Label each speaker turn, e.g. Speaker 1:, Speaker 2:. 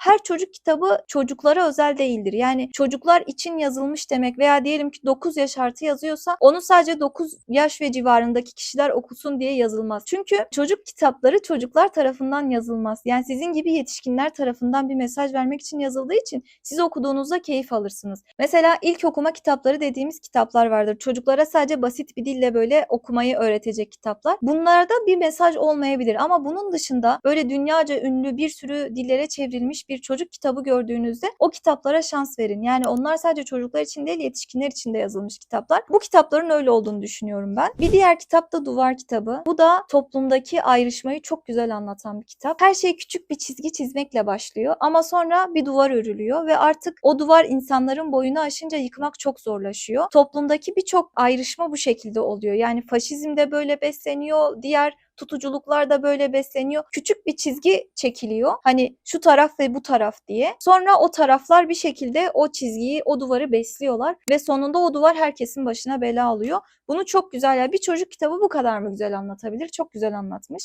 Speaker 1: her çocuk kitabı çocuklara özel değildir. Yani çocuklar için yazılmış demek veya diyelim ki 9 yaş artı yazıyorsa onu sadece 9 yaş ve civarındaki kişiler okusun diye yazılmaz. Çünkü çocuk kitapları çocuklar tarafından yazılmaz. Yani sizin gibi yetişkinler tarafından bir mesaj vermek için yazıldığı için siz okuduğunuzda keyif alırsınız. Mesela ilk okuma kitapları dediğimiz kitaplar vardır. Çocuklara sadece basit bir dille böyle okumayı öğretecek kitaplar. Bunlarda bir mesaj olmayabilir ama bunun dışında böyle dünyaca ünlü bir sürü dillere çevrilmiş bir çocuk kitabı gördüğünüzde o kitaplara şans verin. Yani onlar sadece çocuklar için değil yetişkinler için de yazılmış kitaplar. Bu kitapların öyle olduğunu düşünüyorum ben. Bir diğer kitap da Duvar kitabı. Bu da toplumdaki ayrışmayı çok güzel anlatan bir kitap. Her şey küçük bir çizgi çizmekle başlıyor ama sonra bir duvar örülüyor ve artık o duvar insanların boyunu aşınca yıkmak çok zorlaşıyor. Toplumdaki birçok ayrışma bu şekilde oluyor. Yani faşizm de böyle besleniyor, diğer tutuculuklar da böyle besleniyor. Küçük bir çizgi çekiliyor. Hani şu taraf ve bu taraf diye. Sonra o taraflar bir şekilde o çizgiyi, o duvarı besliyorlar ve sonunda o duvar herkesin başına bela alıyor. Bunu çok güzel ya bir çocuk kitabı bu kadar mı güzel anlatabilir? Çok güzel anlatmış.